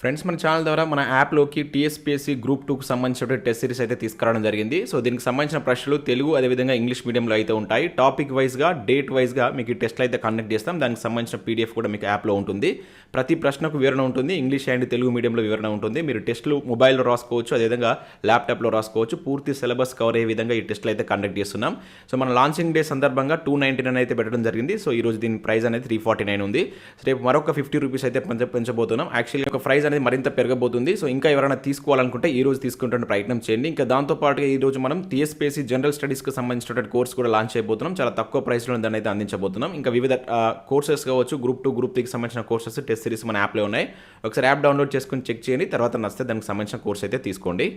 Friends మన channel ద్వారా మన యాప్లోకి టీఎస్పీఎస్సీ గ్రూప్ టూకు సంబంధించిన టెస్ట్ సిరీస్ అయితే తీసుకురావడం జరిగింది. సో దీనికి సంబంధించిన ప్రశ్నలు తెలుగు అదేవిధంగా ఇంగ్లీష్ మీడియంలో అయితే ఉంటాయి. టాపిక్ వైజ్గా డేట్ వైజ్గా మీకు ఈ టెస్ట్లు అయితే కండక్ట్ చేస్తాం. దానికి సంబంధించిన పీడిఎఫ్ కూడా మీకు యాప్లో ఉంటుంది. ప్రతి ప్రశ్నకు వివరణ ఉంటుంది. ఇంగ్లీష్ అండ్ తెలుగు మీడియంలో వివరణ ఉంటుంది. మీరు టెస్టులు మొబైల్లో రాసుకోవచ్చు అదేవిధంగా ల్యాప్టాప్లో రాసుకోవచ్చు. పూర్తి సిలబస్ కవర్ అయ్యే విధంగా ఈ టెస్ట్లు అయితే కండక్ట్ చేస్తున్నాం. సో మన లాంచింగ్ డే సందర్భంగా టూ నైంటీ నైన్ అయితే పెట్టడం జరిగింది. సో ఈ రోజు దీని ప్రైస్ అనేది త్రీ ఫార్టీ నైన్ ఉంది. రేపు మరొక ఫిఫ్టీ రూపీస్ అయితే పెంచబోతున్నాం. యాక్చువల్లీ ఒక ప్రైస్ అనేది మరింత పెరగబోతుంది. సో ఇంకా ఎవరైనా తీసుకోవాలనుకుంటే ఈ రోజు తీసుకుంటున్న ప్రయత్నం చేయండి. ఇంకా దాంతోపాటుగా ఈ రోజు మనం టీఎస్పీఎస్సీ జనరల్ స్టడీస్కి సంబంధించినటువంటి కోర్స్ కూడా లాంచ్ అయిపోతున్నాం చాలా తక్కువ ప్రైస్లో దాన్ని అయితే అందించబోతున్నాం. ఇంకా వివిధ కోర్సెస్ కావచ్చు గ్రూప్ టూ గ్రూప్ త్రీకి సంబంధించిన కోర్సెస్ టెస్ట్ సిరీస్ మన యాప్లో ఉన్నాయి. ఒకసారి యాప్ డౌన్లోడ్ చేసుకుని చెక్ చేయండి. తర్వాత నచ్చితే దానికి సంబంధించిన కోర్స్ అయితే తీసుకోండి.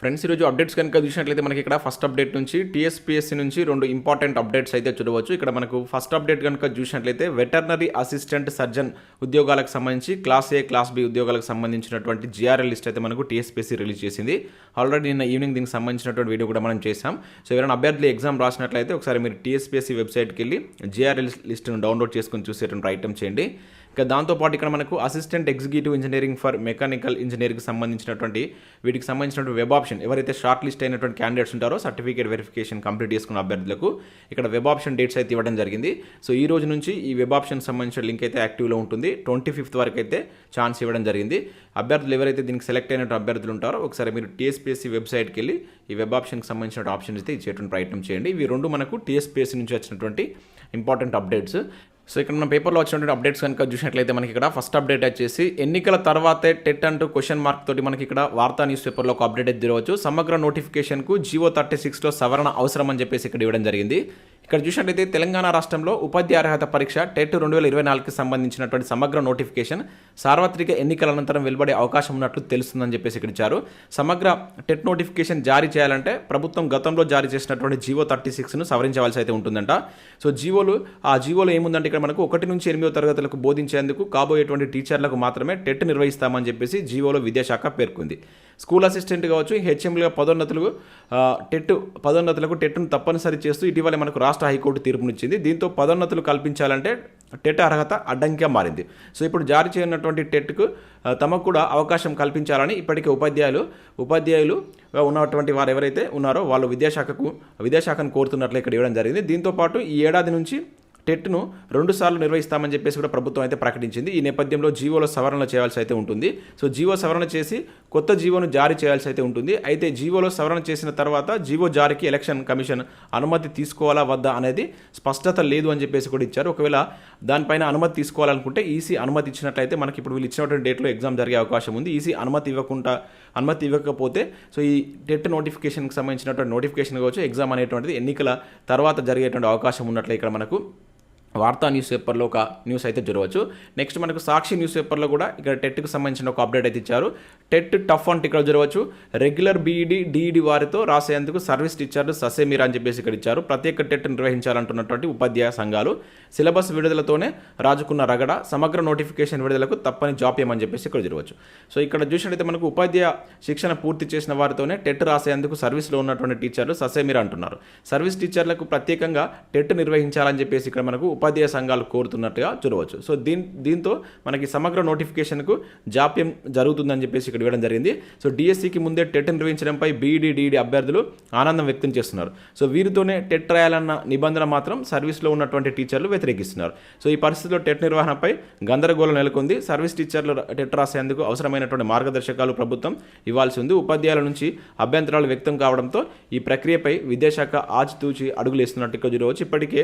ఫ్రెండ్స్ ఈరోజు అప్డేట్స్ కనుక చూసినట్లయితే మనకి ఇక్కడ ఫస్ట్ అప్డేట్ నుంచి టీఎస్పీఎస్సీ నుంచి రెండు ఇంపార్టెంట్ అప్డేట్స్ అయితే చూడవచ్చు. ఇక్కడ మనకు ఫస్ట్ అప్డేట్ కనుక చూసినట్లయితే వెటర్నరీ అసిస్టెంట్ సర్జన్ ఉద్యోగాలకు సంబంధించి క్లాస్ ఏ క్లాస్ బి ఉద్యోగాలకు సంబంధించినటువంటి జిఆర్ఎల్ లిస్ట్ అయితే మనకు టీఎస్పీఎస్సీ రిలీజ్ చేసింది. ఆల్రెడీ నిన్న ఈవినింగ్ దీనికి సంబంధించినటువంటి వీడియో కూడా మనం చేసాం సో ఎవరైనా అభ్యర్థులు ఎగ్జామ్ రాసినట్లయితే ఒకసారి మీరు టీఎస్పీఎస్సీ వెబ్సైట్కి వెళ్ళి జిఆర్ఎల్ లిస్ట్ను డౌన్లోడ్ చేసుకుని చూసేటువంటి ఐటమ్ చేయండి. ఇక దాంతోపాటు ఇక్కడ మనకు assistant executive engineering for mechanical engineering సంబంధించినటువంటి వీటికి సంబంధించినటువంటి వెబ్ ఆప్షన్ ఎవరైతే షార్ట్ లిస్ట్ అయినటువంటి క్యాండిడేట్స్ ఉంటారో సర్టిఫికేట్ వెరిఫికేషన్ కంప్లీట్ చేసుకున్న అభ్యర్థులకు ఇక్కడ వెబ్ ఆప్షన్ డేట్స్ అయితే ఇవ్వడం జరిగింది. సో ఈ రోజు నుంచి ఈ వెబ్ ఆప్షన్ సంబంధించిన లింక్ అయితే యాక్టివ్లో ఉంటుంది. ట్వంటీ ఫిఫ్త్ వరకు అయితే ఛాన్స్ ఇవ్వడం జరిగింది. అభ్యర్థులు ఎవరైతే దీనికి సెలెక్ట్ అయినట్టు అభ్యర్థులు ఉంటారో ఒకసారి మీరు టీఎస్పీఎస్సీ వెబ్సైట్కి వెళ్ళి ఈ వెబ్ ఆప్షన్కి సంబంధించిన ఆప్షన్స్ అయితే ఇచ్చేటువంటి ప్రయత్నం చేయండి. ఇవి రెండు మనకు టీఎస్పీఎస్సీ నుంచి వచ్చినటువంటి ఇంపార్టెంట్ అప్డేట్స్ సో ఇక్కడ మన పేపర్లో వచ్చినటువంటి అప్డేట్స్ కనుక చూసినట్లయితే మనకి ఇక్కడ ఫస్ట్ అప్డేట్ వచ్చేసి ఎన్నికల తర్వాతే టెట్ అంటూ క్వశ్చన్ మార్క్ తోటి మనకి ఇక్కడ వార్తా న్యూస్ పేపర్లో ఒక అప్డేట్ అయితే తిరగవచ్చు సమగ్ర నోటిఫికేషన్కు జియో థర్టీ సిక్స్లో సవరణ అవసరం అని చెప్పేసి ఇక్కడ ఇవ్వడం జరిగింది. ఇక్కడ చూసినట్లయితే తెలంగాణ రాష్ట్రంలో ఉపాధ్యాయ అర్హత పరీక్ష టెట్ రెండు వేల ఇరవై నాలుగుకి సంబంధించినటువంటి సమగ్ర నోటిఫికేషన్ సార్వత్రిక ఎన్నికల అనంతరం వెలువడే అవకాశం ఉన్నట్లు తెలుస్తుందని చెప్పేసి ఇక్కడ ఇచ్చారు. సమగ్ర టెట్ నోటిఫికేషన్ జారీ చేయాలంటే ప్రభుత్వం గతంలో జారీ చేసినటువంటి జీవో థర్టీ సిక్స్ను సవరించవలసి అయితే ఉంటుందంట. సో జీవోలు ఆ జీవోలో ఏముందంటే ఇక్కడ మనకు ఒకటి నుంచి ఎనిమిదో తరగతులకు బోధించేందుకు కాబోయేటువంటి టీచర్లకు మాత్రమే టెట్ నిర్వహిస్తామని చెప్పేసి జీవోలో విద్యాశాఖ పేర్కొంది. స్కూల్ అసిస్టెంట్ కావచ్చు హెచ్ఎంలుగా పదోన్నతులు టెట్ పదోన్నతులకు టెట్ను తప్పనిసరి చేస్తూ ఇటీవల మనకు రాష్ట్ర హైకోర్టు తీర్పునిచ్చింది. దీంతో పదోన్నతులు కల్పించాలంటే టెట్ అర్హత అడ్డంకిగా మారింది. సో ఇప్పుడు జారీ చేయనటువంటి టెట్కు తమకు కూడా అవకాశం కల్పించాలని ఇప్పటికే ఉపాధ్యాయులు ఉపాధ్యాయులు ఉన్నటువంటి వారు ఎవరైతే ఉన్నారో వాళ్ళు విద్యాశాఖకు విద్యాశాఖను కోరుతున్నట్లు ఇక్కడ ఇవ్వడం జరిగింది. దీంతో పాటు ఈ ఏడాది నుంచి టెట్ను రెండు సార్లు నిర్వహిస్తామని చెప్పేసి కూడా ప్రభుత్వం అయితే ప్రకటించింది. ఈ నేపథ్యంలో జీవోలో సవరణలు చేయాల్సి అయితే ఉంటుంది. సో జీవో సవరణ చేసి కొత్త జీవోను జారీ చేయాల్సి అయితే ఉంటుంది. అయితే జీవోలో సవరణ చేసిన తర్వాత జీవో జారీకి ఎలక్షన్ కమిషన్ అనుమతి తీసుకోవాలా వద్దా అనేది స్పష్టత లేదు అని చెప్పేసి కూడా ఇచ్చారు. ఒకవేళ దానిపైన అనుమతి తీసుకోవాలనుకుంటే ఈసీ అనుమతి ఇచ్చినట్లయితే మనకి ఇప్పుడు వీళ్ళు ఇచ్చినటువంటి డేట్లో ఎగ్జామ్ జరిగే అవకాశం ఉంది. ఈసీ అనుమతి ఇవ్వకుండా అనుమతి ఇవ్వకపోతే సో ఈ టెట్ నోటిఫికేషన్కి సంబంధించినటువంటి నోటిఫికేషన్ కావచ్చు ఎగ్జామ్ అనేటువంటిది ఎన్నికల తర్వాత జరిగేటువంటి అవకాశం ఉన్నట్లు ఇక్కడ మనకు వార్తా న్యూస్ పేపర్లో ఒక న్యూస్ అయితే జరగవచ్చు. నెక్స్ట్ మనకు సాక్షి న్యూస్ పేపర్లో కూడా ఇక్కడ టెట్కి సంబంధించిన ఒక అప్డేట్ అయితే ఇచ్చారు. టెట్ టఫ్ అంటే ఇక్కడ జరగవచ్చు. రెగ్యులర్ బీఈడి డిఈడి వారితో రాసేందుకు సర్వీస్ టీచర్లు ససేమీరా అని చెప్పేసి ఇక్కడ ఇచ్చారు. ప్రత్యేక టెట్ నిర్వహించాలంటున్నటువంటి ఉపాధ్యాయ సంఘాలు సిలబస్ విడుదలతోనే రాజుకున్న రగడ సమగ్ర నోటిఫికేషన్ విడుదలకు తప్పని జాప్యం అని చెప్పేసి ఇక్కడ జరగవచ్చు. సో ఇక్కడ చూసినట్లయితే మనకు ఉపాధ్యాయ శిక్షణ పూర్తి చేసిన వారితోనే టెట్ రాసేందుకు సర్వీస్లో ఉన్నటువంటి టీచర్లు ససేమిరా అంటున్నారు. సర్వీస్ టీచర్లకు ప్రత్యేకంగా టెట్ నిర్వహించాలని చెప్పేసి ఇక్కడ మనకు ఉపాధ్యాయ సంఘాలు కోరుతున్నట్టుగా చూడవచ్చు. సో దీని దీంతో మనకి సమగ్ర నోటిఫికేషన్కు జాప్యం జరుగుతుందని చెప్పేసి ఇక్కడ ఇవ్వడం జరిగింది. సో డిఎస్సికి ముందే టెట్ నిర్వహించడంపై బీఈడి డిఈడి అభ్యర్థులు ఆనందం వ్యక్తం చేస్తున్నారు. సో వీరితోనే టెట్ రాయాలన్న నిబంధన మాత్రం సర్వీస్లో ఉన్నటువంటి టీచర్లు వ్యతిరేకిస్తున్నారు. సో ఈ పరిస్థితిలో టెట్ నిర్వహణపై గందరగోళం నెలకొంది. సర్వీస్ టీచర్లు టెట్ రాసేందుకు అవసరమైనటువంటి మార్గదర్శకాలు ప్రభుత్వం ఇవ్వాల్సి ఉంది. ఉపాధ్యాయుల నుంచి అభ్యంతరాలు వ్యక్తం కావడంతో ఈ ప్రక్రియపై విద్యాశాఖ ఆచితూచి అడుగులేస్తున్నట్టు ఇక్కడ చూడవచ్చు. ఇప్పటికే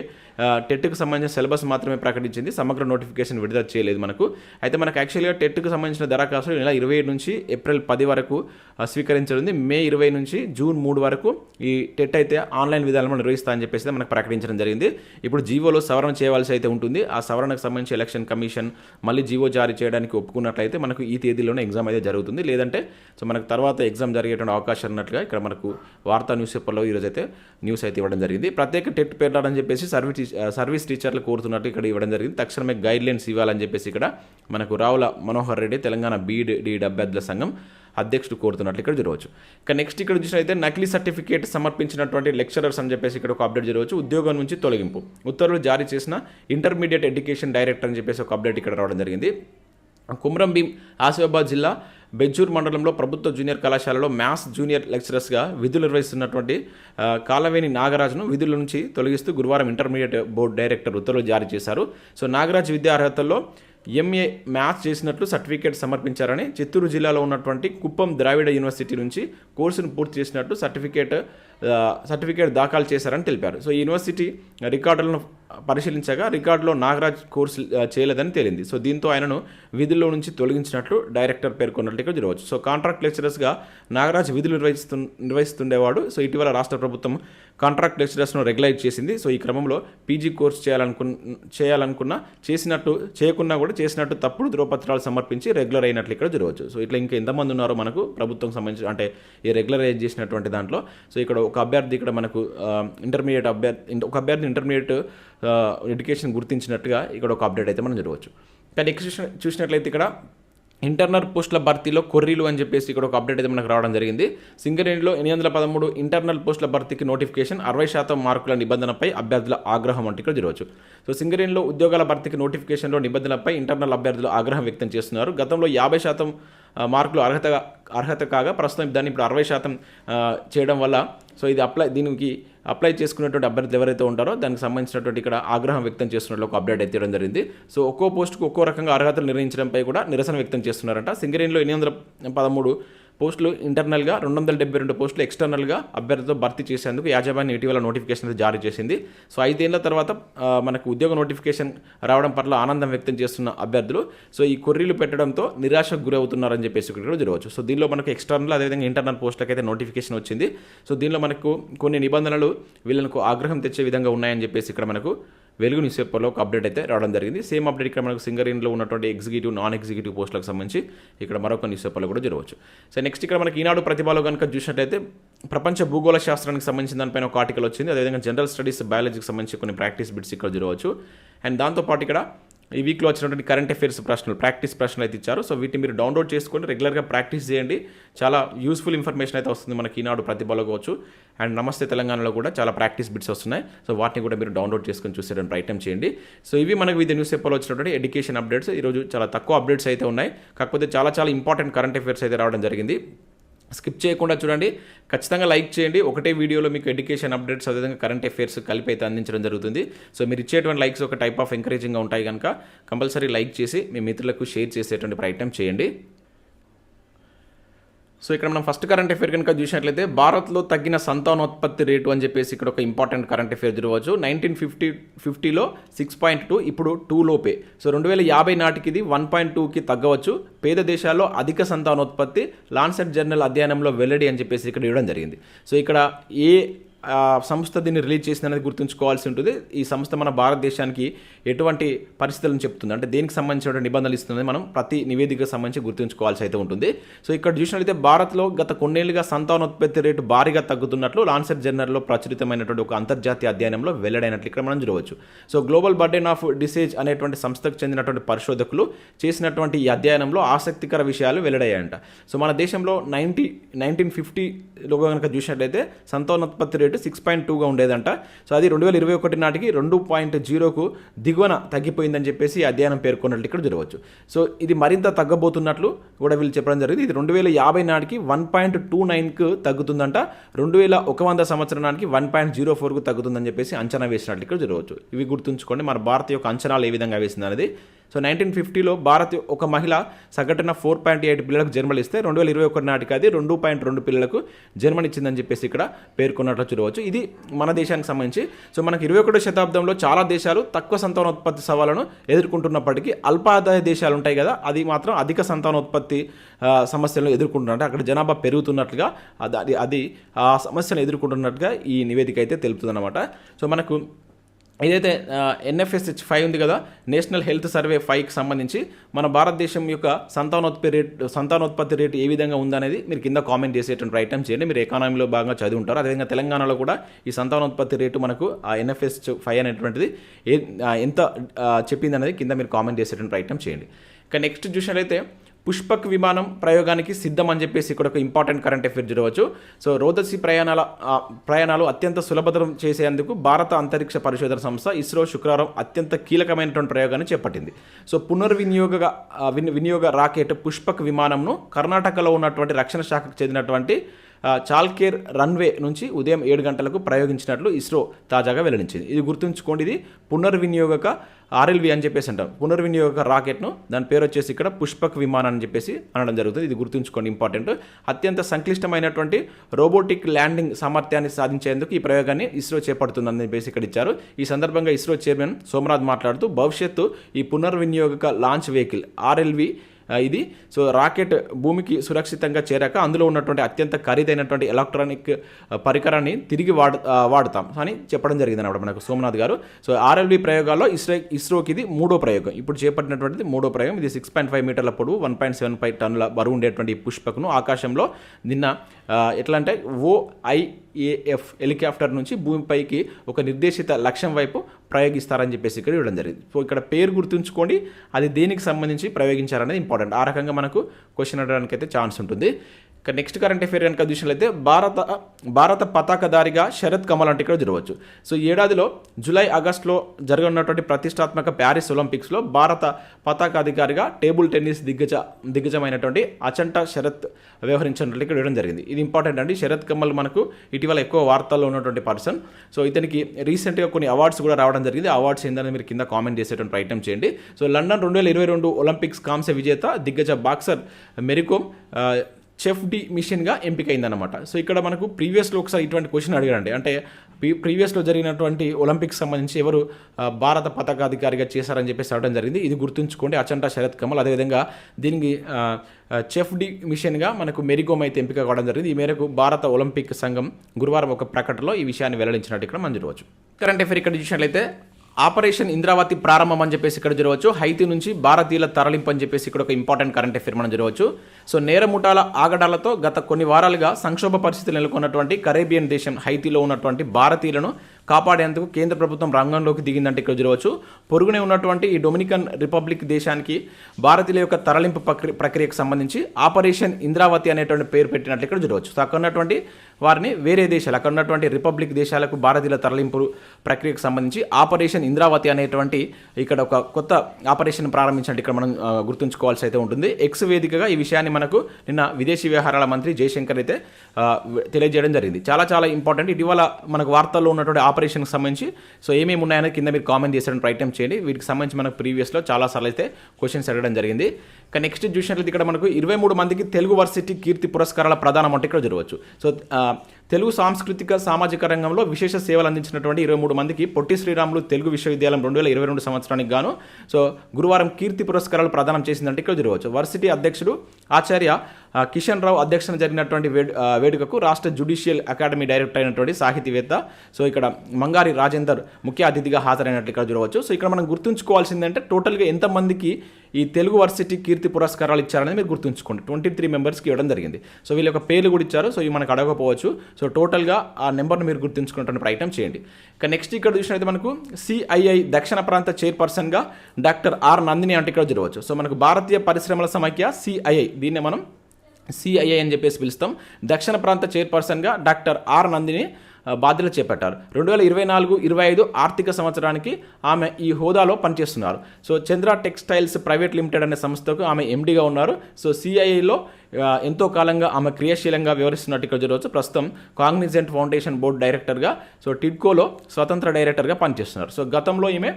టెట్కు సంబంధించిన సంబంధించిన సిలబస్ మాత్రమే ప్రకటించింది. సమగ్ర నోటిఫికేషన్ విడుదల చేయలేదు మనకు. అయితే మనకు యాక్చువల్గా టెట్కు సంబంధించిన దరఖాస్తులు నెల ఇరవై ఏడు నుంచి ఏప్రిల్ పది వరకు స్వీకరించనుంది మే ఇరవై నుంచి జూన్ మూడు వరకు ఈ టెట్ అయితే ఆన్లైన్ విధానంలో నిర్వహిస్తా అని చెప్పేసి మనకు ప్రకటించడం జరిగింది. ఇప్పుడు జీవోలో సవరణ చేయవలసి అయితే ఉంటుంది. ఆ సవరణకు సంబంధించి ఎలక్షన్ కమిషన్ మళ్ళీ జీవో జారీ చేయడానికి ఒప్పుకున్నట్లయితే మనకు ఈ తేదీలోనే ఎగ్జామ్ అయితే జరుగుతుంది. లేదంటే సో మనకు తర్వాత ఎగ్జామ్ జరిగేటువంటి అవకాశం ఉన్నట్లుగా ఇక్కడ మనకు వార్తా న్యూస్ పేపర్లో ఈరోజు అయితే న్యూస్ అయితే ఇవ్వడం జరిగింది. ప్రత్యేక టెట్ పెట్టాలని చెప్పేసి సర్వీస్ సర్వీస్ టీచర్ సర్వీస్ కోరుతున్నట్టు ఇక్కడ ఇవ్వడం జరిగింది. తక్షణమే గైడ్ లైన్స్ ఇవ్వాలని చెప్పేసి ఇక్కడ మనకు రావుల మనోహర్ రెడ్డి తెలంగాణ బీఈడి అభ్యర్థుల సంఘం అధ్యక్షుడు కోరుతున్నట్లు ఇక్కడ జరగవచ్చు. ఇక నెక్స్ట్ ఇక్కడ చూసినైతే నకిలీ సర్టిఫికేట్ సమర్పించినటువంటి లెక్చరర్స్ అని చెప్పేసి ఇక్కడ ఒక అప్డేట్ జరగవచ్చు. ఉద్యోగం నుంచి తొలగింపు. ఉత్తర్వులు జారీ చేసిన ఇంటర్మీడియట్ ఎడ్యుకేషన్ డైరెక్టర్ అని చెప్పేసి ఒక అప్డేట్ ఇక్కడ రావడం జరిగింది. కుమ్రం భీం ఆసిఫాబాద్ జిల్లా బెజ్జూర్ మండలంలో ప్రభుత్వ జూనియర్ కళాశాలలో మ్యాథ్స్ జూనియర్ లెక్చరర్స్గా విధులు నిర్వహిస్తున్నటువంటి కాలవేణి నాగరాజును విధుల నుంచి తొలగిస్తూ గురువారం ఇంటర్మీడియట్ బోర్డు డైరెక్టర్ ఉత్తర్వులు జారీ చేశారు. సో నాగరాజ్ విద్యా అర్హతల్లో ఎంఏ మ్యాథ్స్ చేసినట్లు సర్టిఫికేట్ సమర్పించారని చిత్తూరు జిల్లాలో ఉన్నటువంటి కుప్పం ద్రావిడ యూనివర్సిటీ నుంచి కోర్సును పూర్తి చేసినట్టు సర్టిఫికేట్ సర్టిఫికేట్ దాఖలు చేశారని తెలిపారు. సో యూనివర్సిటీ రికార్డులను పరిశీలించగా రికార్డులో నాగరాజ్ కోర్సు చేయలేదని తేలింది. సో దీంతో ఆయనను విధుల్లో నుంచి తొలగించినట్లు డైరెక్టర్ పేర్కొన్నట్లు ఇక్కడ చూడవచ్చు సో కాంట్రాక్ట్ లెక్చరర్స్గా నాగరాజ్ విధులు నిర్వహిస్తు నిర్వహిస్తుండేవాడు. సో ఇటీవల రాష్ట్ర ప్రభుత్వం కాంట్రాక్ట్ లెక్చరర్స్ను రెగ్యులైజ్ చేసింది. సో ఈ క్రమంలో పీజీ కోర్స్ చేయాలనుకు చేయాలనుకున్న చేసినట్టు చేయకున్నా కూడా చేసినట్టు తప్పుడు ధృవపత్రాలు సమర్పించి రెగ్యులర్ అయినట్లు ఇక్కడ చూడవచ్చు సో ఇట్లా ఇంకా ఎంతమంది ఉన్నారో మనకు ప్రభుత్వం సంబంధించి అంటే ఈ రెగ్యులరైజ్ చేసినటువంటి దాంట్లో. సో ఇక్కడ ఒక అభ్యర్థి ఇక్కడ మనకు ఇంటర్మీడియట్ అభ్యర్థి ఒక అభ్యర్థి ఇంటర్మీడియట్ ఎడ్యుకేషన్ గుర్తించినట్టుగా ఇక్కడ ఒక అప్డేట్ అయితే మనం చూడవచ్చు కానీ నెక్స్ట్ చూసినట్లయితే ఇక్కడ ఇంటర్నల్ పోస్టుల భర్తీలో కొర్రీలు అని చెప్పేసి ఇక్కడ ఒక అప్డేట్ అయితే మనకు రావడం జరిగింది. సింగరేణిలో ఎనిమిది వందల పదమూడు ఇంటర్నల్ పోస్టుల భర్తీకి నోటిఫికేషన్ అరవై శాతం మార్కుల నిబంధనపై అభ్యర్థుల ఆగ్రహం అంటే ఇక్కడ చూడవచ్చు సో సింగరేణిలో ఉద్యోగాల భర్తీకి నోటిఫికేషన్లో నిబంధనలపై ఇంటర్నల్ అభ్యర్థులు ఆగ్రహం వ్యక్తం చేస్తున్నారు. గతంలో యాభై శాతం మార్కులు అర్హత అర్హత కాగా ప్రస్తుతం దాన్ని ఇప్పుడు అరవై శాతం చేయడం వల్ల సో ఇది అప్లై దీనికి అప్లై చేసుకున్నటువంటి అభ్యర్థులు ఎవరైతే ఉంటారో దానికి సంబంధించినటువంటి ఇక్కడ ఆగ్రహం వ్యక్తం చేస్తున్నట్లు ఒక అప్డేట్ అయితే జరిగింది. సో ఒక్కో పోస్టుకు ఒక్కో రకంగా అర్హతలు నిర్ణయించడంపై కూడా నిరసన వ్యక్తం చేస్తున్నారంట. సింగరేణిలో ఎనిమిది వందల పదమూడు పోస్టులు ఇంటర్నల్గా రెండు వందల డెబ్బై రెండు పోస్టులు ఎక్స్టర్నల్గా అభ్యర్థితో భర్తీ చేసేందుకు యాజమాన్యం ఇటీవల నోటిఫికేషన్ జారీ చేసింది. సో ఐదేళ్ళ తర్వాత మనకు ఉద్యోగ నోటిఫికేషన్ రావడం పట్ల ఆనందం వ్యక్తం చేస్తున్న అభ్యర్థులు సో ఈ కొర్రీలు పెట్టడంతో నిరాశకు గురవుతున్నారని చెప్పేసి ఇక్కడ జరగవచ్చు సో దీనిలో మనకు ఎక్స్టర్నల్ అదేవిధంగా ఇంటర్నల్ పోస్టులకు అయితే నోటిఫికేషన్ వచ్చింది. సో దీనిలో మనకు కొన్ని నిబంధనలు వీళ్ళకు ఆగ్రహం తెచ్చే విధంగా ఉన్నాయని చెప్పేసి ఇక్కడ మనకు వెలుగు న్యూస్ పేపర్లో ఒక అప్డేట్ అయితే రావడం జరిగింది. సేమ్ అప్డేట్ ఇక్కడ మనకు సింగరేన్లో ఉన్నటువంటి ఎగ్జిక్యూటివ్ నాన్ ఎగ్జిక్యూటివ్ పోస్టులకు సంబంధించి ఇక్కడ మరొక న్యూస్ పేపర్లో కూడా జరగవచ్చు. సో నెక్స్ట్ ఇక్కడ మనకి ఈనాడు ప్రతిభలో కనుక చూసినట్లయితే ప్రపంచ భూగోళ శాస్త్రానికి సంబంధించిన దానిపైన ఒక ఆర్టికల్ వచ్చింది. అదేవిధంగా జనరల్ స్టడీస్ బయాలజీకి సంబంధించి కొన్ని ప్రాక్టీస్ బిట్స్ ఇక్కడ జరగవచ్చు. అండ్ దాంతోపాటు ఇక్కడ ఈ వీక్లో వచ్చినటువంటి కరెంట్ అఫైర్స్ ప్రశ్నలు ప్రాక్టీస్ ప్రశ్నలు అయితే ఇచ్చారు. సో వీటిని మీరు డౌన్లోడ్ చేసుకొని రెగ్యులర్గా ప్రాక్టీస్ చేయండి. చాలా యూస్ఫుల్ ఇన్ఫర్మేషన్ అయితే వస్తుంది మనకి ఈనాడు ప్రతిభలో కావచ్చు. అండ్ నమస్తే తెలంగాణలో కూడా చాలా ప్రాక్టీస్ బిట్స్ వస్తున్నాయి. సో వాటిని కూడా మీరు డౌన్లోడ్ చేసుకొని చూసేటువంటి ప్రయత్నం చేయండి. సో ఇవి మనకు వివిధ న్యూస్ పేపర్లో వచ్చినటువంటి ఎడ్యుకేషన్ అప్డేట్స్ ఈరోజు చాలా తక్కువ అప్డేట్స్ అయితే ఉన్నాయి. కాకపోతే చాలా చాలా ఇంపార్టెంట్ కరెంట్ అఫైర్స్ అయితే రావడం జరిగింది. స్కిప్ చేయకుండా చూడండి. ఖచ్చితంగా లైక్ చేయండి. ఒకటే వీడియోలో మీకు ఎడ్యుకేషన్ అప్డేట్స్ అదేవిధంగా కరెంట్ అఫైర్స్ కలిపి అయితే అందించడం జరుగుతుంది. సో మీరు ఇచ్చేటువంటి లైక్స్ ఒక టైప్ ఆఫ్ ఎంకరేజింగ్గా ఉంటాయి కనుక కంపల్సరీ లైక్ చేసి మీ మిత్రులకు షేర్ చేసేటువంటి ప్రయత్నం చేయండి. సో ఇక్కడ మనం ఫస్ట్ కరెంట్ అఫేర్ కనుక చూసినట్లయితే భారత్లో తగ్గిన సంతానోత్పత్తి రేటు అని చెప్పేసి ఇక్కడ ఒక ఇంపార్టెంట్ కరెంట్ అఫేర్ చూడవచ్చు నైన్టీన్ ఫిఫ్టీ ఫిఫ్టీలో సిక్స్ పాయింట్ టూ ఇప్పుడు టూ లోపే. సో రెండు వేల యాభై నాటికి ఇది వన్ పాయింట్ టూకి తగ్గవచ్చు. పేద దేశాల్లో అధిక సంతానోత్పత్తి లాన్సెట్ జర్నల్ అధ్యయనంలో వెల్లడి అని చెప్పేసి ఇక్కడ ఇవ్వడం జరిగింది. సో ఇక్కడ ఏ సంస్థ దీన్ని రిలీజ్ చేసింది అనేది గుర్తుంచుకోవాల్సి ఉంటుంది. ఈ సంస్థ మన భారతదేశానికి ఎటువంటి పరిస్థితులను చెప్తుంది? అంటే దేనికి సంబంధించిన నిబంధనలు ఇస్తుంది మనం ప్రతి నివేదికకు సంబంధించి గుర్తుంచుకోవాల్సి అయితే ఉంటుంది. సో ఇక్కడ చూసినట్లయితే భారత్లో గత కొన్నేళ్ళుగా సంతానోత్పత్తి రేటు భారీగా తగ్గుతున్నట్లు లాన్సెట్ జర్నల్లో ప్రచురితమైనటువంటి ఒక అంతర్జాతీయ అధ్యయనంలో వెల్లడైనట్లు ఇక్కడ మనం చూడవచ్చు. So global burden of disease అనేటువంటి సంస్థకు చెందినటువంటి పరిశోధకులు చేసినటువంటి ఈ అధ్యయనంలో ఆసక్తికర విషయాలు వెల్లడయ్యాయంట. సో మన దేశంలో నైన్టీ నైన్టీన్ ఫిఫ్టీ లోగో కనుక చూసినట్లయితే సంతానోత్పత్తి రేటు సిక్స్ పాయింట్ టూగా ఉండేదంట. సో అది రెండు వేల ఇరవై ఒకటి నాటికి రెండు పాయింట్ జీరోకు దిగువన తగ్గిపోయిందని చెప్పేసి అధ్యయనం పేర్కొన్నట్లు ఇక్కడ చూడవచ్చు. సో ఇది మరింత తగ్గబోతున్నట్లు కూడా వీళ్ళు చెప్పడం జరిగింది. ఇది రెండు వేల యాభై నాటికి వన్ పాయింట్ టూ నైన్కు తగ్గుతుందంట. రెండు వేల ఒక వంద సంవత్సరం నాటికి వన్ పాయింట్ జీరో ఫోర్కు తగ్గుతుందని చెప్పేసి అంచనా వేసినట్లు ఇక్కడ చూడవచ్చు. ఇవి గుర్తుంచుకోండి. మన భారత్ యొక్క అంచనాలు ఏ విధంగా వేసింది అనేది సో నైన్టీన్ ఫిఫ్టీలో భారత్ ఒక మహిళ సగటున ఫోర్ పాయింట్ ఎయిట్ పిల్లలకు జన్మలిస్తే రెండు వేల ఇరవై ఒకటి నాటికి అది రెండు పాయింట్ రెండు పిల్లలకు జన్మనిచ్చిందని చెప్పేసి ఇక్కడ పేర్కొన్నట్లు చూడవచ్చు. ఇది మన దేశానికి సంబంధించి. సో మనకి ఇరవై ఒకటో శతాబ్దంలో చాలా దేశాలు తక్కువ సంతానోత్పత్తి సవాలను ఎదుర్కొంటున్నప్పటికీ అల్పాదాయ దేశాలు ఉంటాయి కదా అది మాత్రం అధిక సంతానోత్పత్తి సమస్యలను ఎదుర్కొంటున్నట్టు అక్కడ జనాభా పెరుగుతున్నట్లుగా అది అది అది ఆ సమస్యను ఎదుర్కొంటున్నట్టుగా ఈ నివేదిక అయితే తెలుపుతుందన్నమాట. సో మనకు ఏదైతే ఎన్ఎఫ్ఎస్హెచ్ ఫైవ్ ఉంది కదా నేషనల్ హెల్త్ సర్వే ఫైవ్కి సంబంధించి మన భారతదేశం యొక్క సంతానోత్పత్తి రేట్ సంతానోత్పత్తి రేటు ఏ విధంగా ఉందనేది మీరు కింద కామెంట్ చేసేటువంటి ఐటమ్ చేయండి. మీరు ఎకానమీలో బాగా చదివి ఉంటారు అదేవిధంగా తెలంగాణలో కూడా ఈ సంతానోత్పత్తి రేటు మనకు ఆ ఎన్ఎఫ్ఎస్ ఫైవ్ అనేటువంటిది ఏ ఎంత చెప్పింది అనేది కింద మీరు కామెంట్ చేసేటువంటి ఐటమ్ చేయండి. ఇంకా నెక్స్ట్ చూసినట్లయితే పుష్పక్ విమానం ప్రయోగానికి సిద్ధం అని చెప్పేసి ఇక్కడ ఒక ఇంపార్టెంట్ కరెంట్ అఫేర్ చూడవచ్చు. సో రోదసి ప్రయాణాల ప్రయాణాలు అత్యంత సులభతరం చేసేందుకు భారత అంతరిక్ష పరిశోధన సంస్థ ఇస్రో శుక్రవారం అత్యంత కీలకమైనటువంటి ప్రయోగాన్ని చేపట్టింది. సో పునర్వినియోగ వినియోగ రాకెట్ పుష్పక్ విమానంను కర్ణాటకలో ఉన్నటువంటి రక్షణ శాఖకు చెందినటువంటి చాల్కేర్ రన్వే నుంచి ఉదయం ఏడు గంటలకు ప్రయోగించినట్లు ఇస్రో తాజాగా వెల్లడించింది. ఇది గుర్తుంచుకోండి ఇది పునర్వినియోగక ఆర్ఎల్వి అని చెప్పేసి అంటాం. పునర్వినియోగక రాకెట్ను దాని పేరు వచ్చేసి ఇక్కడ పుష్పక్ విమానం అని చెప్పేసి అనడం జరుగుతుంది. ఇది గుర్తుంచుకోండి ఇంపార్టెంట్. అత్యంత సంక్లిష్టమైనటువంటి రోబోటిక్ ల్యాండింగ్ సామర్థ్యాన్ని సాధించేందుకు ఈ ప్రయోగాన్ని ఇస్రో చేపడుతుందని చెప్పేసి ఇక్కడ ఇచ్చారు. ఈ సందర్భంగా ఇస్రో చైర్మన్ సోమనాథ్ మాట్లాడుతూ భవిష్యత్తు ఈ పునర్వినియోగక లాంచ్ వెహికల్ ఆర్ఎల్వి ఇది. సో రాకెట్ భూమికి సురక్షితంగా చేరాక అందులో ఉన్నటువంటి అత్యంత ఖరీదైనటువంటి ఎలక్ట్రానిక్ పరికరాన్ని తిరిగి వాడు వాడతాం. అని చెప్పడం జరిగింది అన్నమాట మనకు సోమనాథ్ గారు. సో ఆర్ఎల్వి ప్రయోగాల్లో ఇస్రో ఇస్రోకి ఇది మూడో ప్రయోగం. ఇప్పుడు చేపట్టినటువంటిది మూడో ప్రయోగం. ఇది సిక్స్ పాయింట్ ఫైవ్ మీటర్ల పొడవు వన్ పాయింట్ సెవెన్ ఫైవ్ టన్నుల బరువు ఉండేటువంటి పుష్పకును ఆకాశంలో నిన్న ఎట్లా అంటే ఓఐఏఎఫ్ హెలికాప్టర్ నుంచి భూమిపైకి ఒక నిర్దేశిత లక్ష్యం వైపు ప్రయోగిస్తారని చెప్పేసి ఇక్కడ ఇవ్వడం జరిగింది. సో ఇక్కడ పేరు గుర్తుంచుకోండి. అది దేనికి సంబంధించి ప్రయోగించారనేది ఇంపార్టెంట్ ఆ రకంగా మనకు క్వశ్చన్ అడగడానికి అయితే ఛాన్స్ ఉంటుంది. ఇక నెక్స్ట్ కరెంట్ అఫేర్ కనుక చూసినట్లయితే భారత భారత పతాకధారిగా శరత్ కమల్ అంటే ఇక్కడ చూడవచ్చు సో ఏడాదిలో జూలై ఆగస్టులో జరగనున్నటువంటి ప్రతిష్టాత్మక ప్యారిస్ ఒలింపిక్స్లో భారత పతాకాధికారిగా టేబుల్ టెన్నిస్ దిగ్గజ దిగ్గజమైనటువంటి అచంట శరత్ వ్యవహరించినట్లు ఇక్కడ ఇవ్వడం జరిగింది. ఇది ఇంపార్టెంట్ అండి. శరత్ కమల్ మనకు ఇటీవల ఎక్కువ వార్తల్లో ఉన్నటువంటి పర్సన్. సో ఇతనికి రీసెంట్గా కొన్ని అవార్డ్స్ కూడా రావడం జరిగింది. అవార్డ్స్ ఏందని మీరు కింద కామెంట్ చేసేటువంటి ప్రయత్నం చేయండి. సో లండన్ రెండు వేల ఇరవై రెండు ఒలింపిక్స్ కాంస్య విజేత దిగ్గజ బాక్సర్ మెరికోమ్ చెఫ్ డి మిషన్గా ఎంపికైందనమాట సో ఇక్కడ మనకు ప్రీవియస్లో ఒకసారి ఇటువంటి క్వశ్చన్ అడిగారండి. అంటే ప్రీ- ప్రీవియస్లో జరిగినటువంటి ఒలింపిక్స్ సంబంధించి ఎవరు భారత పతాకాధికారిగా చేశారని చెప్పేసి అడగడం జరిగింది. ఇది గుర్తుంచుకోండి. అచంట శరత్ కమల్ అదేవిధంగా దీనికి చెఫ్ డి మిషన్గా మనకు మెరిగోమ్ అయితే ఎంపిక కావడం జరిగింది. ఈ మేరకు భారత ఒలింపిక్ సంఘం గురువారం ఒక ప్రకటనలో ఈ విషయాన్ని వెల్లడించినట్టు ఇక్కడ మనం చూడవచ్చు. కరెంట్ అఫేర్ ఇక్కడ చూసినట్లయితే ఆపరేషన్ ఇంద్రావతి ప్రారంభం అని చెప్పేసి ఇక్కడ జరగవచ్చు. హైతి నుంచి భారతీయుల తరలింపు అని చెప్పేసి ఇక్కడ ఒక ఇంపార్టెంట్ కరెంట్ అఫేర్ మనం జరగవచ్చు. సో నేరముఠాల ఆగడాలతో గత కొన్ని వారాలుగా సంక్షోభ పరిస్థితులు నెలకొన్నటువంటి కరేబియన్ దేశం హైతీలో ఉన్నటువంటి భారతీయులను కాపాడేందుకు కేంద్ర ప్రభుత్వం రంగంలోకి దిగిందంటే ఇక్కడ చూడవచ్చు పొరుగునే ఉన్నటువంటి ఈ డొమినికన్ రిపబ్లిక్ దేశానికి భారతీయుల యొక్క తరలింపు ప్రక్రియ ప్రక్రియకు సంబంధించి ఆపరేషన్ ఇంద్రావతి అనేటువంటి పేరు పెట్టినట్లు ఇక్కడ చూడవచ్చు సో అక్కడ ఉన్నటువంటి వారిని వేరే దేశాలు అక్కడ ఉన్నటువంటి రిపబ్లిక్ దేశాలకు భారతీయుల తరలింపు ప్రక్రియకు సంబంధించి ఆపరేషన్ ఇంద్రావతి అనేటువంటి ఇక్కడ ఒక కొత్త ఆపరేషన్ ప్రారంభించినట్టు ఇక్కడ మనం గుర్తుంచుకోవాల్సి అయితే ఉంటుంది. ఎక్స్ వేదికగా ఈ విషయాన్ని మనకు నిన్న విదేశీ వ్యవహారాల మంత్రి జయశంకర్ అయితే తెలియజేయడం జరిగింది. చాలా చాలా ఇంపార్టెంట్. ఇటీవల మనకు వార్తల్లో ఉన్నటువంటి ఆపరేషన్కి సంబంధించి సో ఏమేమి ఉన్నాయని కింద మీరు కామెంట్ చేసే ప్రయత్నం చేయండి. వీటికి సంబంధించి మనకు ప్రీవియస్లో చాలా సార్లు అయితే క్వశ్చన్స్ అడగడం జరిగింది. కానీ నెక్స్ట్ చూసినట్లయితే ఇక్కడ మనకు ఇరవై మూడు మందికి తెలుగు వర్సిటీ కీర్తి పురస్కారాల ప్రధానం అంటే ఇక్కడ జరగవచ్చు. సో తెలుగు సాంస్కృతిక సామాజిక రంగంలో విశేష సేవలు అందించినటువంటి ఇరవై మూడు మందికి పొట్టి శ్రీరాములు తెలుగు విశ్వవిద్యాలయం రెండు వేల ఇరవై రెండు సంవత్సరానికి గాను సో గురువారం కీర్తి పురస్కారాలు ప్రదానం చేసిందంటే ఇక్కడ జరగవచ్చు వర్సిటీ అధ్యక్షుడు ఆచార్య కిషన్ రావు అధ్యక్షన జరిగినటువంటి వేడు వేడుకకు రాష్ట్ర జ్యుడిషియల్ అకాడమీ డైరెక్టర్ అయినటువంటి సాహితీవేత్త సో ఇక్కడ మంగారి రాజేందర్ ముఖ్య అతిథిగా హాజరైనట్లు ఇక్కడ చూడవచ్చు. సో ఇక్కడ మనం గుర్తుంచుకోవాల్సిందంటే టోటల్గా ఎంతమందికి ఈ తెలుగు వర్సిటీ కీర్తి పురస్కారాలు ఇచ్చారనేది మీరు గుర్తుంచుకోండి. ట్వంటీ త్రీ మెంబర్స్కి ఇవ్వడం జరిగింది. సో వీళ్ళ యొక్క పేర్లు కూడా ఇచ్చారు. సో ఇవి మనకు అడగకపోవచ్చు. సో టోటల్గా ఆ నెంబర్ను మీరు గుర్తుంచుకున్నటువంటి ప్రయత్నం చేయండి. ఇక నెక్స్ట్ ఇక్కడ చూసినైతే మనకు సిఐఐ దక్షిణ ప్రాంత చైర్పర్సన్గా డాక్టర్ ఆర్ నందిని అంటే ఇక్కడ చూడవచ్చు సో మనకు భారతీయ పరిశ్రమల సమైక్య సిఐఐ దీన్ని మనం సిఐఐ అని చెప్పేసి పిలుస్తాం. దక్షిణ ప్రాంత చైర్పర్సన్గా డాక్టర్ ఆర్ నందిని బాధ్యతలు చేపట్టారు. రెండు వేల ఇరవై నాలుగు ఇరవై ఐదు ఆర్థిక సంవత్సరానికి ఆమె ఈ హోదాలో పనిచేస్తున్నారు. So Chandra Textiles Private Limited అనే సంస్థకు ఆమె ఎండీగా ఉన్నారు. సో సిఐఐలో ఎంతో కాలంగా ఆమె క్రియాశీలంగా వ్యవహరిస్తున్నట్టు ఇక్కడ చూడవచ్చు. ప్రస్తుతం కాగ్నిజెంట్ ఫౌండేషన్ బోర్డు డైరెక్టర్గా సో టిడ్కోలో స్వతంత్ర డైరెక్టర్గా పనిచేస్తున్నారు. సో గతంలో ఈమె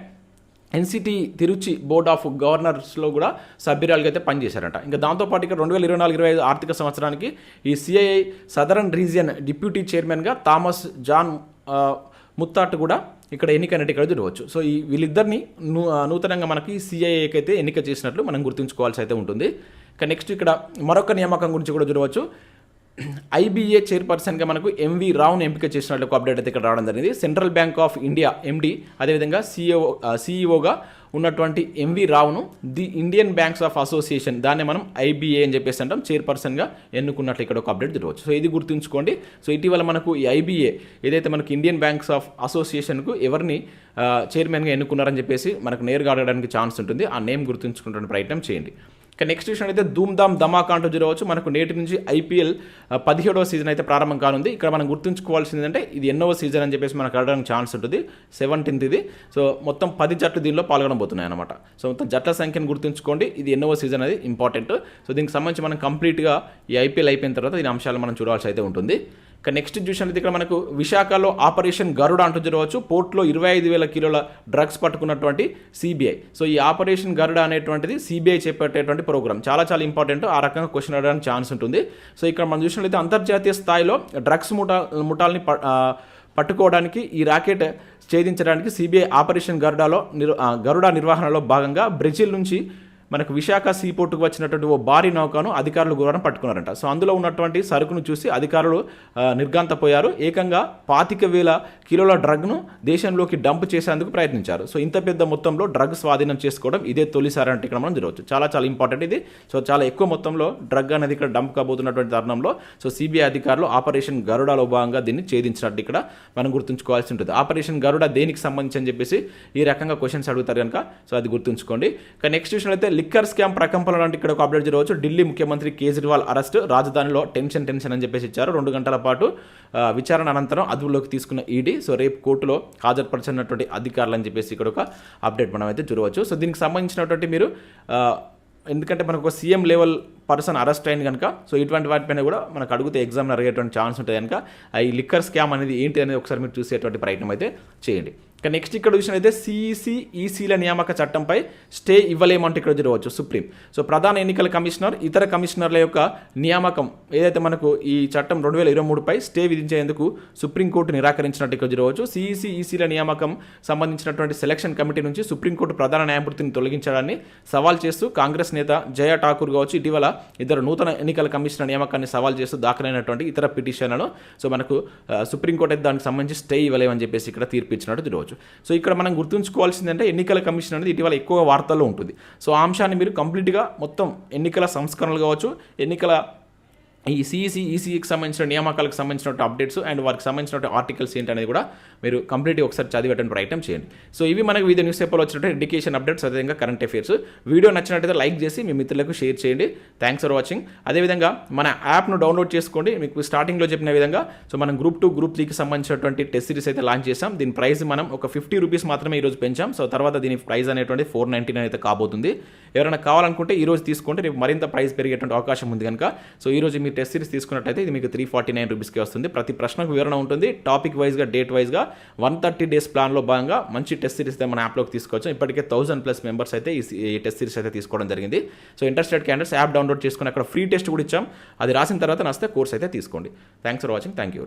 ఎన్సిటి తిరుచి బోర్డ్ ఆఫ్ గవర్నర్స్లో కూడా సభ్యురాలుగా అయితే పనిచేశారంట. ఇంకా దాంతోపాటు ఇక్కడ రెండు వేల ఇరవై నాలుగు ఇరవై ఐదు ఆర్థిక సంవత్సరానికి ఈ సిఐఐ సదరన్ రీజియన్ డిప్యూటీ చైర్మన్గా థామస్ జాన్ ముత్తాట్ కూడా ఇక్కడ ఎన్నికైనట్టు ఇక్కడ చూడవచ్చు సో ఈ వీళ్ళిద్దరిని నూ నూతనంగా మనకి సిఐఏకి అయితే ఎన్నిక చేసినట్లు మనం గుర్తుంచుకోవాల్సి అయితే ఉంటుంది. ఇక నెక్స్ట్ ఇక్కడ మరొక నియామకం గురించి కూడా చూడవచ్చు ఐబీఏ చైర్పర్సన్గా మనకు ఎంవి రావును ఎంపిక చేసినట్లు ఒక అప్డేట్ అయితే ఇక్కడ రావడం జరిగింది. Central bank of India MD అదేవిధంగా సిఇఓ సిఇఓగా ఉన్నటువంటి ఎంవి రావును the Indian banks of association దాన్ని మనం ఐబీఏ అని చెప్పేసి అంటాం చైర్పర్సన్గా ఎన్నుకున్నట్లు ఇక్కడ ఒక అప్డేట్ చూడవచ్చు సో ఇది గుర్తుంచుకోండి. సో ఇటీవల మనకు ఈ ఐబీఏ ఏదైతే మనకు ఇండియన్ బ్యాంక్స్ ఆఫ్ అసోసియేషన్కు ఎవరిని చైర్మన్గా ఎన్నుకున్నారని చెప్పేసి మనకు నేరుగా అడగడానికి ఛాన్స్ ఉంటుంది. ఆ నేమ్ గుర్తుంచుకుంటున్న ప్రయత్నం చేయండి. ఇక నెక్స్ట్ విషయం అయితే ధూమ్ధామ్ ధమాకా అంటూ చూడవచ్చు మనకు నేటి నుంచి ఐపీఎల్ పదిహేడవ సీజన్ అయితే ప్రారంభం కానుంది. ఇక్కడ మనం గుర్తుంచుకోవాల్సింది అంటే ఇది ఎన్నో సీజన్ అని చెప్పేసి మనకు అడగడానికి ఛాన్స్ ఉంటుంది. సెవెంటీన్త్ ఇది. సో మొత్తం పది జట్లు దీనిలో పాల్గొనబోతున్నాయి అనమాట సో మొత్తం జట్ల సంఖ్యను గుర్తుంచుకోండి. ఇది ఎన్నో సీజన్ అది ఇంపార్టెంట్ సో దీనికి సంబంధించి మనం కంప్లీట్గా ఈ ఐపీఎల్ అయిపోయిన తర్వాత దీని అంశాలు మనం చూడాల్సి అయితే ఉంటుంది. ఇక నెక్స్ట్ చూసినట్లయితే ఇక్కడ మనకు విశాఖలో ఆపరేషన్ గరుడ అంటూ చూడవచ్చు పోర్ట్లో ఇరవై ఐదు వేల కిలోల డ్రగ్స్ పట్టుకున్నటువంటి సిబిఐ సో ఈ ఆపరేషన్ గరుడ అనేటువంటిది సిబిఐ చేపట్టేటువంటి ప్రోగ్రామ్. చాలా చాలా ఇంపార్టెంట్ ఆ రకంగా క్వశ్చన్ అడగడానికి ఛాన్స్ ఉంటుంది. సో ఇక్కడ మనం చూసినట్లయితే అంతర్జాతీయ స్థాయిలో డ్రగ్స్ ముఠా ముఠాల్ని ప- పట్టుకోవడానికి ఈ రాకెట్ ఛేదించడానికి సిబిఐ ఆపరేషన్ గరుడాలో నిర్ గరుడా నిర్వహణలో భాగంగా బ్రెజిల్ నుంచి మనకు విశాఖ సీపోర్టుకు వచ్చినటువంటి ఓ భారీ నౌకను అధికారులు గురువారం పట్టుకున్నారంట. సో అందులో ఉన్నటువంటి సరుకును చూసి అధికారులు నిర్గాంతపోయారు ఏకంగా పాతిక వేల కిలోల డ్రగ్ను దేశంలోకి డంప్ చేసేందుకు ప్రయత్నించారు. సో ఇంత పెద్ద మొత్తంలో డ్రగ్ స్వాధీనం చేసుకోవడం ఇదే తొలిసారి అంటే ఇక్కడ మనం జరగవచ్చు. చాలా చాలా ఇంపార్టెంట్ ఇది. సో చాలా ఎక్కువ మొత్తంలో డ్రగ్ అనేది ఇక్కడ డంప్ కాబోతున్నటువంటి తరుణంలో సో సిబిఐ అధికారులు ఆపరేషన్ గరుడలో భాగంగా దీన్ని ఛేదించినట్టు ఇక్కడ మనం గుర్తుంచుకోవాల్సి ఉంటుంది. ఆపరేషన్ గరుడ దేనికి సంబంధించి అని చెప్పేసి ఈ రకంగా క్వశ్చన్స్ అడుగుతారు కనుక సో అది గుర్తుంచుకోండి. కానీ నెక్స్ట్ విషయంలో అయితే లిక్కర్ స్కామ్ ప్రకంపనలు అంటే ఇక్కడ ఒక అప్డేట్ జరగవచ్చు. ఢిల్లీ ముఖ్యమంత్రి కేజ్రీవాల్ అరెస్ట్ రాజధానిలో టెన్షన్ టెన్షన్ అని చెప్పేసి ఇచ్చారు. రెండు గంటల పాటు విచారణ అనంతరం అదుపులోకి తీసుకున్న ఈడీ సో రేపు కోర్టులో హాజరుపరచనటువంటి అధికారులు అని చెప్పేసి ఇక్కడ ఒక అప్డేట్ మనం అయితే చూడవచ్చు. సో దీనికి సంబంధించినటువంటి మీరు ఎందుకంటే మనకు ఒక సీఎం లెవెల్ పర్సన్ అరెస్ట్ అయింది కనుక సో ఇటువంటి వాటిపైన కూడా మనకు అడిగితే ఎగ్జామ్ అడిగేటువంటి ఛాన్స్ ఉంటుంది కనుక ఈ లిక్కర్ స్కామ్ అనేది ఏంటి అనేది ఒకసారి మీరు చూసేటువంటి ప్రయత్నం అయితే చేయండి. ఇక నెక్స్ట్ ఇక్కడ చూసినైతే సిఈసి ఈసీల నియామక చట్టంపై స్టే ఇవ్వలేమంటే ఇక్కడ చూడవచ్చు సుప్రీం. సో ప్రధాన ఎన్నికల కమిషనర్ ఇతర కమిషనర్ల యొక్క నియామకం ఏదైతే మనకు ఈ చట్టం రెండు వేల ఇరవై మూడుపై స్టే విధించేందుకు సుప్రీంకోర్టు నిరాకరించినట్టు ఇక్కడ చూడవచ్చు. సిఈసి ఈసీల నియామకం సంబంధించినటువంటి సెలక్షన్ కమిటీ నుంచి సుప్రీంకోర్టు ప్రధాన న్యాయమూర్తిని తొలగించడాన్ని సవాల్ చేస్తూ కాంగ్రెస్ నేత జయ ఠాకూర్ కావచ్చు ఇటీవల ఇద్దరు నూతన ఎన్నికల కమిషనర్ నియామకాన్ని సవాల్ చేస్తూ దాఖలైనటువంటి ఇతర పిటిషన్లను. సో మనకు సుప్రీంకోర్టు అయితే దానికి సంబంధించి స్టే ఇవ్వలేమని చెప్పేసి ఇక్కడ తీర్పు ఇచ్చినట్టు చేసుకోవచ్చు. సో ఇక్కడ మనం గుర్తుంచుకోవాల్సిందంటే ఎన్నికల కమిషన్ అనేది ఇటీవల ఎక్కువ వార్తల్లో ఉంటుంది. సో ఆ అంశాన్ని మీరు కంప్లీట్గా మొత్తం ఎన్నికల సంస్కరణలు కావచ్చు ఎన్నికల ఈ సిఈసి ఈసీకి సంబంధించిన నియామకాలకు సంబంధించిన అప్డేట్స్ అండ్ వారికి సంబంధించిన ఆర్టికల్స్ ఏంటి అనేది కూడా మీరు కంప్లీట్గా ఒకసారి చదివేటువంటి ప్రయత్నం చేయండి. సో ఇవి మనకు వివిధ న్యూస్ పేపర్లో వచ్చినట్టు ఎడ్యుకేషన్ అప్డేట్స్ అదేవిధంగా కరెంట్ అఫేర్స్ వీడియో నచ్చినట్టయితే లైక్ చేసి మీ మిత్రులకు షేర్ చేయండి. థ్యాంక్స్ ఫర్ వాచింగ్ అదేవిధంగా మన యాప్ను డౌన్లోడ్ చేసుకోండి. మీకు స్టార్టింగ్లో చెప్పిన విధంగా సో మనం గ్రూప్ టూ గ్రూప్ త్రీకి సంబంధించినటువంటి టెస్ట్ సిరీస్ అయితే లాంచ్ చేసాం దీని ప్రైస్ మనం ఒక ఫిఫ్టీ రూపీస్ మాత్రమే ఈరోజు పెంచాం. సో తర్వాత దీని ప్రైస్ అనేటువంటి ఫోర్ నైంటీ నైన్ అయితే కాబోతుంది. ఎవరైనా కావాలనుకుంటే ఈ రోజు తీసుకుంటే రేపు మరింత ప్రైస్ పెరిగేటువంటి అవకాశం ఉంది కనుక సో ఈ రోజు మీరు టెస్ట్ సిరీస్ తీసుకున్నట్టయితే ఇది మీకు త్రీ ఫార్టీ నైన్ రూపీస్కి వస్తుంది. ప్రతి ప్రశ్నకు వివరణ ఉంటుంది. టాపిక్ వైజ్గా డేట్ వైజ్గా వన్ థర్టీ డేస్ ప్లాన్లో భాగంగా మంచి టెస్ట్ సిరీస్ అయితే మన యాప్లోకి తీసుకోవచ్చు ఇప్పటికే థౌసండ్ ప్లస్ మెంబర్స్ అయితే ఈ ఈ టెస్ట్ సిరీస్ అయితే తీసుకోవడం జరిగింది. So interested candidates app download చేసుకుని అక్కడ ఫ్రీ టెస్ట్ కూడా ఇచ్చాం. అది రాసిన తర్వాత నస్తే కోర్స్ అయితే తీసుకోండి. Thanks for watching. Thank you